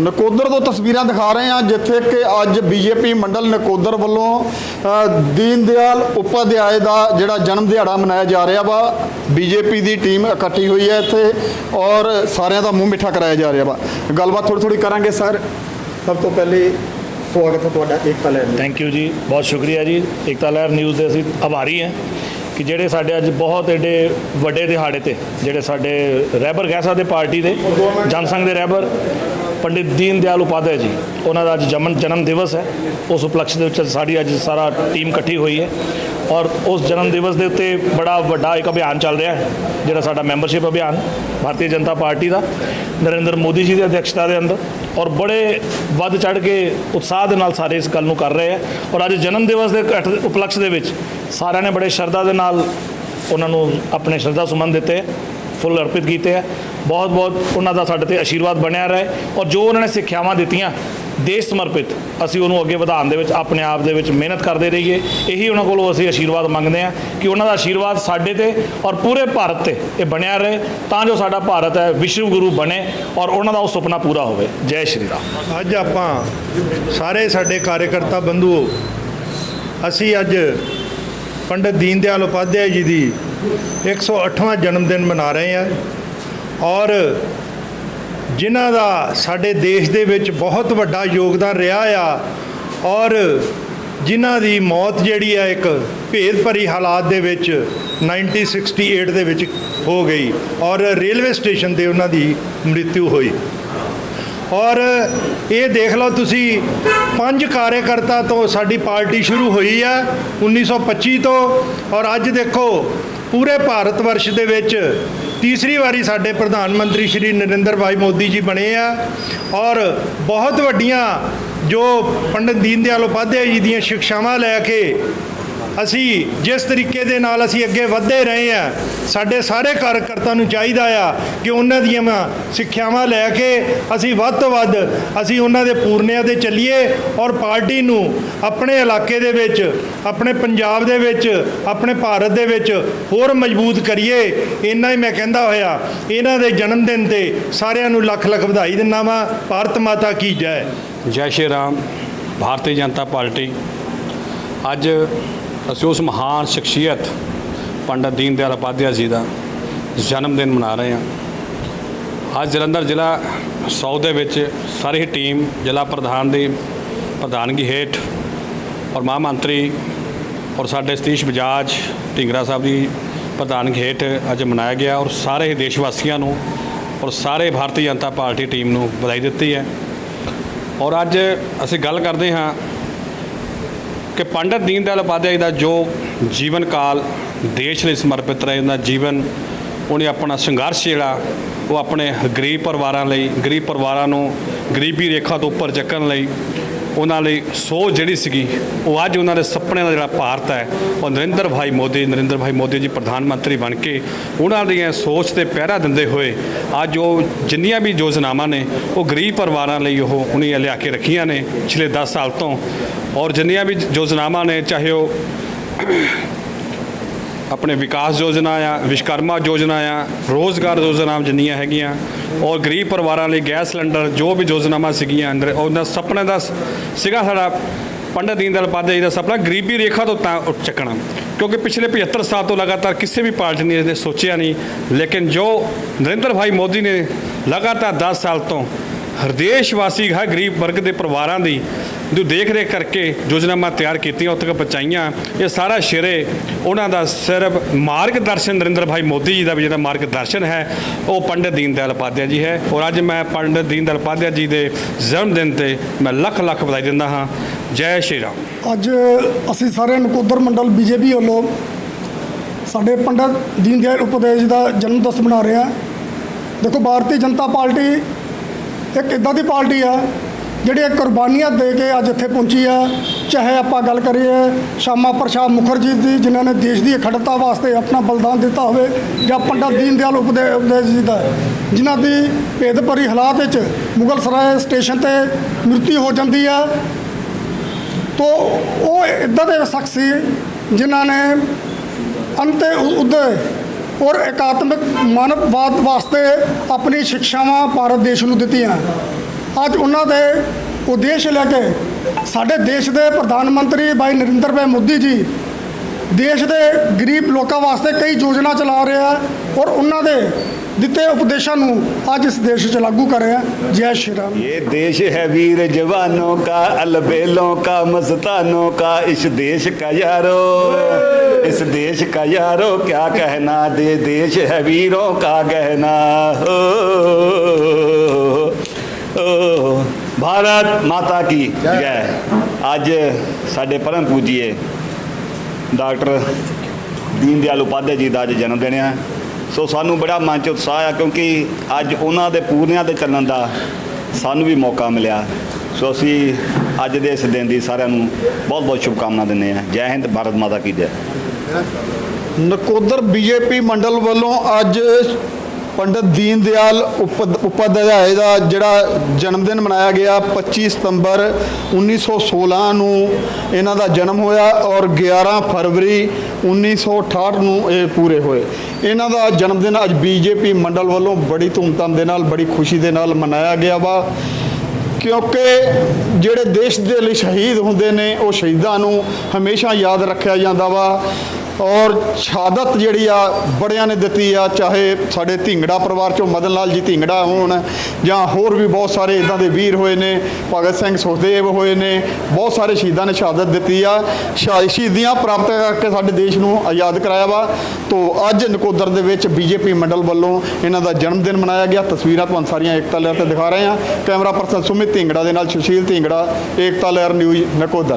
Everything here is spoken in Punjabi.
ਨਕੋਦਰ ਤੋਂ ਤਸਵੀਰਾਂ ਦਿਖਾ ਰਹੇ ਹਾਂ, ਜਿੱਥੇ ਕਿ ਅੱਜ ਬੀਜੇਪੀ ਮੰਡਲ ਨਕੋਦਰ ਵੱਲੋਂ ਦੀਨ ਦਿਆਲ ਉਪਾਧਿਆਏ ਦਾ ਜਿਹੜਾ ਜਨਮ ਦਿਹਾੜਾ ਮਨਾਇਆ ਜਾ ਰਿਹਾ ਵਾ, ਬੀਜੇਪੀ ਦੀ ਟੀਮ ਇਕੱਠੀ ਹੋਈ ਹੈ ਇੱਥੇ ਔਰ ਸਾਰਿਆਂ ਦਾ ਮੂੰਹ ਮਿੱਠਾ ਕਰਾਇਆ ਜਾ ਰਿਹਾ ਵਾ। ਗੱਲਬਾਤ ਥੋੜੀ ਥੋੜੀ ਕਰਾਂਗੇ, ਸਰ। ਸਭ ਤੋਂ ਪਹਿਲੇ ਸਵਾਗਤ ਹੈ ਤੁਹਾਡਾ, ਏਕਤਾ ਲਹਿਰ ਥੈਂਕ ਯੂ ਜੀ, ਬਹੁਤ ਸ਼ੁਕਰੀਆ ਜੀ। ਏਕਤਾ ਲਹਿਰ ਨਿਊਜ਼ ਦੇ ਅਸੀਂ ਆਭਾਰੀ ਹਾਂ ਕਿ ਜਿਹੜੇ ਸਾਡੇ ਅੱਜ ਬਹੁਤ ਏਡੇ ਵੱਡੇ ਦਿਹਾੜੇ ਤੇ, ਜਿਹੜੇ ਸਾਡੇ ਰਹਿਬਰ ਕਹਿ ਸਕਦੇ ਪਾਰਟੀ ਦੇ, ਜਨਸੰਘ ਦੇ ਰਹਿਬਰ ਪੰਡਿਤ ਦੀਨ ਦਿਆਲ ਉਪਾਧਿਆਏ ਜੀ, ਉਹਨਾਂ ਦਾ ਅੱਜ ਜਮਨ ਜਨਮ ਦਿਵਸ ਹੈ। ਉਸ ਉਪਲਕਸ਼ ਦੇ ਵਿੱਚ ਸਾਡੀ ਅੱਜ ਸਾਰਾ ਟੀਮ ਇਕੱਠੀ ਹੋਈ ਹੈ। ਔਰ ਉਸ ਜਨਮ ਦਿਵਸ ਦੇ ਉੱਤੇ ਬੜਾ ਵੱਡਾ ਇੱਕ ਅਭਿਆਨ ਚੱਲ ਰਿਹਾ ਹੈ, ਜਿਹੜਾ ਸਾਡਾ ਮੈਂਬਰਸ਼ਿਪ ਅਭਿਆਨ, ਭਾਰਤੀ ਜਨਤਾ ਪਾਰਟੀ ਦਾ, ਨਰਿੰਦਰ ਮੋਦੀ ਜੀ ਦੀ ਅਧਿਕਸ਼ਤਾ ਦੇ ਅੰਦਰ। ਔਰ ਬੜੇ ਵੱਧ ਚੜ ਕੇ ਉਤਸ਼ਾਹ ਦੇ ਨਾਲ ਸਾਰੇ ਇਸ ਗੱਲ ਨੂੰ ਕਰ ਰਹੇ ਆ ਔਰ ਅੱਜ ਜਨਮ ਦਿਵਸ ਦੇ ਇਕੱਠ- ਉਪਲਕਸ਼ ਦੇ ਵਿੱਚ ਸਾਰਿਆਂ ਨੇ ਬੜੇ ਸ਼ਰਧਾ ਦੇ ਨਾਲ ਉਹਨਾਂ ਨੂੰ ਆਪਣੇ ਸ਼ਰਧਾ ਸੁਮਨ ਦਿੱਤੇ ਫੁੱਲ ਅਰਪਿਤ ਕੀਤੇ ਆ। ਬਹੁਤ ਬਹੁਤ ਉਹਨਾਂ ਦਾ ਸਾਡੇ ਤੇ ਆਸ਼ੀਰਵਾਦ ਬਣਿਆ ਰਹੇ ਔਰ ਜੋ ਉਹਨਾਂ ਨੇ ਸਿੱਖਿਆਵਾਂ ਦਿੱਤੀਆਂ, ਦੇਸ਼ ਸਮਰਪਿਤ, ਅਸੀਂ ਉਹਨੂੰ ਅੱਗੇ ਵਧਾਉਣ ਦੇ ਵਿੱਚ, ਆਪਣੇ ਆਪ ਦੇ ਵਿੱਚ ਮਿਹਨਤ ਕਰਦੇ ਰਹੀਏ। ਇਹੀ ਉਹਨਾਂ ਕੋਲੋਂ ਅਸੀਂ ਆਸ਼ੀਰਵਾਦ ਮੰਗਦੇ ਹਾਂ ਕਿ ਉਹਨਾਂ ਦਾ ਆਸ਼ੀਰਵਾਦ ਸਾਡੇ ਤੇ ਔਰ ਪੂਰੇ ਭਾਰਤ ਤੇ ਇਹ ਬਣਿਆ ਰਹੇ, ਤਾਂ ਜੋ ਸਾਡਾ ਭਾਰਤ ਹੈ, ਵਿਸ਼ਵ ਗੁਰੂ ਬਣੇ ਔਰ ਉਹਨਾਂ ਦਾ ਉਹ ਸੁਪਨਾ ਪੂਰਾ ਹੋਵੇ। ਜੈ ਸ਼੍ਰੀ ਰਾਮ। ਅੱਜ ਆਪਾਂ ਸਾਰੇ ਸਾਡੇ ਕਾਰਜਕਰਤਾ ਬੰਧੂ ਅਸੀਂ ਅੱਜ ਪੰਡਿਤ ਦੀਨ ਦਿਆਲ ਉਪਾਧਿਆਏ ਜੀ ਦੀ 108ਵਾਂ ਜਨਮ ਦਿਨ ਮਨਾ ਰਹੇ ਹਾਂ ਔਰ ਜਿਨ੍ਹਾਂ ਦਾ ਸਾਡੇ ਦੇਸ਼ ਦੇ ਵਿੱਚ ਬਹੁਤ ਵੱਡਾ ਯੋਗਦਾਨ ਰਿਹਾ ਆ ਔਰ ਜਿਨ੍ਹਾਂ ਦੀ ਮੌਤ ਜਿਹੜੀ ਆ ਇੱਕ ਭੇਦ ਭਰੀ ਹਾਲਾਤ ਦੇ ਵਿੱਚ 1968 ਦੇ ਵਿੱਚ ਹੋ ਗਈ ਔਰ ਰੇਲਵੇ ਸਟੇਸ਼ਨ ਤੇ ਉਹਨਾਂ ਦੀ ਮ੍ਰਿਤਿੂ ਹੋਈ। ਔਰ ਇਹ ਦੇਖ ਲਓ ਤੁਸੀਂ, ਪੰਜ ਕਾਰਜਕਰਤਾ ਤੋਂ ਸਾਡੀ ਪਾਰਟੀ ਸ਼ੁਰੂ ਹੋਈ ਹੈ 1925 ਤੋਂ। ਔਰ ਅੱਜ ਦੇਖੋ ਪੂਰੇ ਭਾਰਤ ਵਰਸ਼ ਦੇ ਵਿੱਚ ਤੀਸਰੀ ਵਾਰੀ ਸਾਡੇ ਪ੍ਰਧਾਨ ਮੰਤਰੀ ਸ਼੍ਰੀ ਨਰਿੰਦਰ ਭਾਈ ਮੋਦੀ ਜੀ ਬਣੇ ਆ ਔਰ ਬਹੁਤ ਵੱਡੀਆਂ ਜੋ ਪੰਡਿਤ ਦੀਨ ਦਿਆਲ ਉਪਾਧਿਆਏ ਜੀ ਦੀਆਂ ਸਿੱਖਿਆਵਾਂ ਲੈ ਕੇ ਅਸੀਂ ਜਿਸ ਤਰੀਕੇ ਦੇ ਨਾਲ ਅਸੀਂ ਅੱਗੇ ਵਧਦੇ ਰਹੇ ਆ, ਸਾਡੇ ਸਾਰੇ ਕਾਰਜਕਰਤਾ ਨੂੰ ਚਾਹੀਦਾ ਆ ਕਿ ਉਹਨਾਂ ਦੀਆਂ ਸਿੱਖਿਆਵਾਂ ਲੈ ਕੇ ਅਸੀਂ ਵੱਧ ਤੋਂ ਵੱਧ ਅਸੀਂ ਉਹਨਾਂ ਦੇ ਪੂਰਨਿਆਂ ਤੇ ਚੱਲੀਏ ਔਰ ਪਾਰਟੀ ਨੂੰ ਆਪਣੇ ਇਲਾਕੇ ਦੇ ਵਿੱਚ, ਆਪਣੇ ਪੰਜਾਬ ਦੇ ਵਿੱਚ, ਆਪਣੇ ਭਾਰਤ ਦੇ ਵਿੱਚ ਹੋਰ ਮਜ਼ਬੂਤ ਕਰੀਏ। ਇੰਨਾ ਹੀ ਮੈਂ ਕਹਿੰਦਾ ਹੋਇਆ, ਇਹਨਾਂ ਦੇ ਜਨਮ ਦਿਨ ਤੇ ਸਾਰਿਆਂ ਨੂੰ ਲੱਖ ਲੱਖ ਵਧਾਈ ਦਿੰਦਾ ਵਾਂ। ਭਾਰਤ ਮਾਤਾ ਕੀ ਜੈ। ਜੈ ਸ਼੍ਰੀ ਰਾਮ, ਭਾਰਤੀ ਜਨਤਾ ਪਾਰਟੀ। ਅੱਜ ਅਸੀਂ ਉਸ ਮਹਾਨ ਸ਼ਖਸੀਅਤ ਪੰਡਤ ਦੀਨ ਦਿਆਲ ਉਪਾਧਿਆਏ ਜੀ ਦਾ ਜਨਮ ਦਿਨ ਮਨਾ ਰਹੇ ਹਾਂ। ਅੱਜ ਜਲੰਧਰ ਜ਼ਿਲ੍ਹਾ ਸੌ ਦੇ ਵਿੱਚ ਸਾਰੀ ਹੀ ਟੀਮ, ਜ਼ਿਲ੍ਹਾ ਪ੍ਰਧਾਨ ਦੀ ਪ੍ਰਧਾਨਗੀ ਹੇਠ ਔਰ ਮਹਾਂ ਮੰਤਰੀ ਔਰ ਸਾਡੇ ਸਤੀਸ਼ ਬਜਾਜ ਢਿੰਗਰਾ ਸਾਹਿਬ ਦੀ ਪ੍ਰਧਾਨਗੀ ਹੇਠ ਅੱਜ ਮਨਾਇਆ ਗਿਆ ਔਰ ਸਾਰੇ ਹੀ ਦੇਸ਼ ਵਾਸੀਆਂ ਨੂੰ ਔਰ ਸਾਰੇ ਭਾਰਤੀ ਜਨਤਾ ਪਾਰਟੀ ਟੀਮ ਨੂੰ ਵਧਾਈ ਦਿੱਤੀ ਹੈ। ਔਰ ਅੱਜ ਅਸੀਂ ਗੱਲ ਕਰਦੇ ਹਾਂ ਕਿ ਪੰਡਤ ਦੀਨ ਦਿਆਲ ਉਪਾਧਿਆਏ ਦਾ ਜੋ ਜੀਵਨ ਕਾਲ ਦੇਸ਼ ਲਈ ਸਮਰਪਿਤ ਰਹੇ, ਉਹਦਾ ਜੀਵਨ, ਉਹਨੇ ਆਪਣਾ ਸੰਘਰਸ਼ ਜਿਹੜਾ, ਉਹ ਆਪਣੇ ਗਰੀਬ ਪਰਿਵਾਰਾਂ ਲਈ, ਗਰੀਬ ਪਰਿਵਾਰਾਂ ਨੂੰ ਗਰੀਬੀ ਰੇਖਾ ਤੋਂ ਉੱਪਰ ਚੱਕਣ ਲਈ ਉਹਨਾਂ ਲਈ ਸੋਚ ਜਿਹੜੀ ਸੀਗੀ, ਉਹ ਅੱਜ ਉਹਨਾਂ ਦੇ ਸੁਪਨਿਆਂ ਦਾ ਜਿਹੜਾ ਭਾਰਤ ਹੈ, ਉਹ ਨਰਿੰਦਰ ਭਾਈ ਮੋਦੀ, ਨਰਿੰਦਰ ਭਾਈ ਮੋਦੀ ਜੀ ਪ੍ਰਧਾਨ ਮੰਤਰੀ ਬਣ ਕੇ ਉਹਨਾਂ ਦੀਆਂ ਸੋਚ ਤੇ ਪਹਿਰਾ ਦਿੰਦੇ ਹੋਏ ਅੱਜ ਉਹ ਜਿੰਨੀਆਂ ਵੀ ਯੋਜਨਾਵਾਂ ਨੇ, ਉਹ ਗਰੀਬ ਪਰਿਵਾਰਾਂ ਲਈ ਉਹ ਉਹਨੇ ਲਿਆ ਕੇ ਰੱਖੀਆਂ ਨੇ, ਪਿਛਲੇ 10 ਸਾਲ ਤੋਂ। ਔਰ ਜਿੰਨੀਆਂ ਵੀ ਯੋਜਨਾਵਾਂ ਨੇ, ਚਾਹੇ ਉਹ ਆਪਣੇ ਵਿਕਾਸ ਯੋਜਨਾ ਆ, ਵਿਸ਼ਕਰਮਾ ਯੋਜਨਾ ਆ, ਰੋਜ਼ਗਾਰ ਯੋਜਨਾਵਾਂ ਜਿੰਨੀਆਂ ਹੈਗੀਆਂ, ਔਰ ਗਰੀਬ ਪਰਿਵਾਰਾਂ ਲਈ ਗੈਸ ਸਿਲੰਡਰ ਜੋ ਵੀ ਯੋਜਨਾਵਾਂ ਸੀਗੀਆਂ ਅੰਦਰ, ਉਹਨਾਂ ਸੁਪਨੇ ਦਾ ਸੀਗਾ ਸਾਡਾ ਪੰਡਤ ਦੀਨ ਦਇਆਲ ਉਪਾਧਿਆਏ ਜੀ ਦਾ ਸੁਪਨਾ ਗਰੀਬੀ ਰੇਖਾ ਤੋਂ ਤਾਂ ਉੱਠ ਚੱਕਣਾ। ਕਿਉਂਕਿ ਪਿਛਲੇ 75 ਸਾਲ ਤੋਂ ਲਗਾਤਾਰ ਕਿਸੇ ਵੀ ਪਾਰਟੀ ਨੇ ਇਹਨੇ ਸੋਚਿਆ ਨਹੀਂ, ਲੇਕਿਨ ਜੋ ਨਰਿੰਦਰ ਭਾਈ ਮੋਦੀ ਨੇ ਲਗਾਤਾਰ 10 ਸਾਲ ਤੋਂ ਹਰਦੇਸ਼ ਵਾਸੀ ਹੈ ਗਰੀਬ ਵਰਗ ਦੇ ਪਰਿਵਾਰਾਂ ਦੀ ਜੋ ਦੇਖ ਰੇਖ ਕਰਕੇ ਯੋਜਨਾਵਾਂ ਤਿਆਰ ਕੀਤੀਆਂ, ਉੱਥੇ ਤੱਕ ਪਹੁੰਚਾਈਆਂ। ਇਹ ਸਾਰਾ ਸ਼ਿਰੇ ਉਹਨਾਂ ਦਾ ਸਿਰਫ ਮਾਰਗਦਰਸ਼ਨ ਨਰਿੰਦਰ ਭਾਈ ਮੋਦੀ ਜੀ ਦਾ ਵੀ ਜਿਹੜਾ ਮਾਰਗਦਰਸ਼ਨ ਹੈ, ਉਹ ਪੰਡਿਤ ਦੀਨ ਦਿਆਲ ਉਪਾਧਿਆਏ ਜੀ ਹੈ। ਔਰ ਅੱਜ ਮੈਂ ਪੰਡਿਤ ਦੀਨ ਦਿਆਲ ਉਪਾਧਿਆਏ ਜੀ ਦੇ ਜਨਮ ਦਿਨ ਤੇ ਮੈਂ ਲੱਖ ਲੱਖ ਵਧਾਈ ਦਿੰਦਾ ਹਾਂ। ਜੈ ਸ਼੍ਰੀ ਰਾਮ। ਅੱਜ ਅਸੀਂ ਸਾਰੇ ਨਕੋਦਰ ਮੰਡਲ ਬੀਜੇਪੀ ਵੱਲੋਂ ਸਾਡੇ ਪੰਡਤ ਦੀਨ ਦਿਆਲ ਉਪਾਧਿਆਏ ਜੀ ਦਾ ਜਨਮ ਦਿਵਸ ਮਨਾ ਰਹੇ ਹਾਂ। ਦੇਖੋ, ਭਾਰਤੀ ਜਨਤਾ ਪਾਰਟੀ ਇੱਕ ਇਦਾਂ ਦੀ ਪਾਰਟੀ ਆ ਜਿਹੜੀ ਕੁਰਬਾਨੀਆਂ ਦੇ ਕੇ ਅੱਜ ਇੱਥੇ ਪਹੁੰਚੀ ਆ, ਚਾਹੇ ਆਪਾਂ ਗੱਲ ਕਰੀਏ ਸ਼ਾਮਾ ਪ੍ਰਸਾਦ ਮੁਖਰਜੀ ਦੀ, ਜਿਨ੍ਹਾਂ ਨੇ ਦੇਸ਼ ਦੀ ਅਖੰਡਤਾ ਵਾਸਤੇ ਆਪਣਾ ਬਲੀਦਾਨ ਦਿੱਤਾ ਹੋਵੇ, ਜਾਂ ਪੰਡਤ ਦੀਨ ਦਿਆਲ ਉਪਾਧਿਆਏ ਉਪਾਧਿਆਏ ਜੀ ਦਾ, ਜਿਨ੍ਹਾਂ ਦੀ ਭੇਦਭਰੀ ਹਾਲਾਤ ਵਿੱਚ ਮੁਗਲ ਸਰਾਏ ਸਟੇਸ਼ਨ ਤੇ ਮ੍ਰਿਤੂ ਹੋ ਜਾਂਦੀ ਆ। ਤੋ ਉਹ ਇਦਾਂ ਦੇ ਸ਼ਖਸ ਸੀ, ਜਿਨ੍ਹਾਂ ਨੇ ਅੰਤੇ ਉਦੇ ਔਰ ਇਕਾਤਮਿਕ ਮਾਨਵਵਾਦ ਵਾਸਤੇ ਆਪਣੀ ਸਿੱਖਿਆਵਾਂ ਭਾਰਤ ਦੇਸ਼ ਨੂੰ ਦਿੱਤੀਆਂ। ਅੱਜ ਉਹਨਾਂ ਦੇ ਉਦੇਸ਼ ਲੈ ਕੇ ਸਾਡੇ ਦੇਸ਼ ਦੇ ਪ੍ਰਧਾਨ ਮੰਤਰੀ ਬਾਈ ਨਰਿੰਦਰ ਭਾਈ ਮੋਦੀ ਜੀ ਦੇਸ਼ ਦੇ ਗਰੀਬ ਲੋਕਾਂ ਵਾਸਤੇ ਕਈ ਯੋਜਨਾ ਚਲਾ ਰਹੇ ਆ ਔਰ ਉਹਨਾਂ ਦੇ ਦਿੱਤੇ ਉਪਦੇਸ਼ਾਂ ਨੂੰ ਅੱਜ ਇਸ ਦੇਸ਼ 'ਚ ਲਾਗੂ ਕਰ ਰਿਹਾ ਜੈ ਸ਼੍ਰੀ ਰਾਮ। ਇਹ ਦੇਸ਼ ਹੈ ਵੀਰ ਜਵਾਨੋ ਕਾ, ਅਲਬੇਲੋ ਕਾ, ਮਸਤਾਨੋਂ ਕਾ, ਇਸ ਦੇਸ਼ ਕਾ ਯਾਰੋ। ਇਸ ਦੇਸ਼ ਕਾ ਯਾਰੋ, ਕਿਆ ਕਹਿਣਾ ਦੇ ਦੇਸ਼ ਹੈ ਵੀਰੋ ਕਾ ਕਹਿਣਾ ਭਾਰਤ ਮਾਤਾ ਕੀ ਜੈ। ਅੱਜ ਸਾਡੇ ਪਰਮ ਪੂਜੀਏ ਡਾਕਟਰ ਦੀਨ ਦਿਆਲ ਉਪਾਧਿਆ ਜੀ ਦਾ ਅੱਜ ਜਨਮ ਦਿਨ ਹੈ ਸੋ ਸਾਨੂੰ ਬੜਾ ਮਨ ਚ ਉਤਸ਼ਾਹ ਆ ਕਿਉਂਕਿ ਅੱਜ ਉਹਨਾਂ ਦੇ ਪੂਰਨਿਆਂ ਦੇ ਚੱਲਣ ਦਾ ਸਾਨੂੰ ਵੀ ਮੌਕਾ ਮਿਲਿਆ। ਸੋ ਅਸੀਂ ਅੱਜ ਦੇ ਇਸ ਦਿਨ ਦੀ ਸਾਰਿਆਂ ਨੂੰ ਬਹੁਤ ਬਹੁਤ ਸ਼ੁਭਕਾਮਨਾ ਦਿੰਦੇ ਹਾਂ ਜੈ ਹਿੰਦ, ਭਾਰਤ ਮਾਤਾ ਕੀ ਜੈ। ਨਕੋਦਰ ਬੀਜੇਪੀ ਮੰਡਲ ਵੱਲੋਂ ਅੱਜ ਪੰਡਤ ਦੀਨ ਦਿਆਲ ਉਪ- ਉਪਾਧਿਆਏ ਦਾ ਜਿਹੜਾ ਜਨਮ ਦਿਨ ਮਨਾਇਆ ਗਿਆ 25 ਸਤੰਬਰ 1916 ਨੂੰ ਇਹਨਾਂ ਦਾ ਜਨਮ ਹੋਇਆ ਔਰ 11 ਫਰਵਰੀ 1968 ਨੂੰ ਇਹ ਪੂਰੇ ਹੋਏ। ਇਹਨਾਂ ਦਾ ਜਨਮ ਦਿਨ ਅੱਜ ਬੀਜੇਪੀ ਮੰਡਲ ਵੱਲੋਂ ਬੜੀ ਧੂਮਧਾਮ ਦੇ ਨਾਲ, ਬੜੀ ਖੁਸ਼ੀ ਦੇ ਨਾਲ ਮਨਾਇਆ ਗਿਆ ਵਾ। ਕਿਉਂਕਿ ਜਿਹੜੇ ਦੇਸ਼ ਦੇ ਲਈ ਸ਼ਹੀਦ ਹੁੰਦੇ ਨੇ, ਉਹ ਸ਼ਹੀਦਾਂ ਨੂੰ ਹਮੇਸ਼ਾ ਯਾਦ ਰੱਖਿਆ ਜਾਂਦਾ ਵਾ। ਔਰ ਸ਼ਹਾਦਤ ਜਿਹੜੀ ਆ ਬੜਿਆਂ ਨੇ ਦਿੱਤੀ ਆ, ਚਾਹੇ ਸਾਡੇ ਢਿੰਗੜਾ ਪਰਿਵਾਰ ਚੋਂ ਮਦਨ ਲਾਲ ਜੀ ਢਿੰਗੜਾ ਹੋਣ, ਜਾਂ ਹੋਰ ਵੀ ਬਹੁਤ ਸਾਰੇ ਇਦਾਂ ਦੇ ਵੀਰ ਹੋਏ ਨੇ, ਭਗਤ ਸਿੰਘ ਸੁਖਦੇਵ ਹੋਏ ਨੇ, ਬਹੁਤ ਸਾਰੇ ਸ਼ਹੀਦਾਂ ਨੇ ਸ਼ਹਾਦਤ ਦਿੱਤੀ ਆ। ਸ਼ਾ- ਸ਼ਹੀਦੀਆਂ ਪ੍ਰਾਪਤ ਕਰਕੇ ਸਾਡੇ ਦੇਸ਼ ਨੂੰ ਆਜ਼ਾਦ ਕਰਾਇਆ ਵਾ। ਤੋਂ ਅੱਜ ਨਕੋਦਰ ਦੇ ਵਿੱਚ ਬੀਜੇਪੀ ਮੰਡਲ ਵੱਲੋਂ ਇਹਨਾਂ ਦਾ ਜਨਮ ਦਿਨ ਮਨਾਇਆ ਗਿਆ। ਤਸਵੀਰਾਂ ਤੁਹਾਨੂੰ ਸਾਰੀਆਂ ਏਕਤਾ ਲਹਿਰ ਤੇ ਦਿਖਾ ਰਹੇ ਹਾਂ। ਕੈਮਰਾ ਪਰਸਨ ਸੁਮਿਤ ਢਿੰਗੜਾ ਦੇ ਨਾਲ ਸੁਸ਼ੀਲ ਢਿੰਗੜਾ ਏਕਤਾ ਲਹਿਰ ਨਿਊਜ਼ ਨਕੋਦਰ।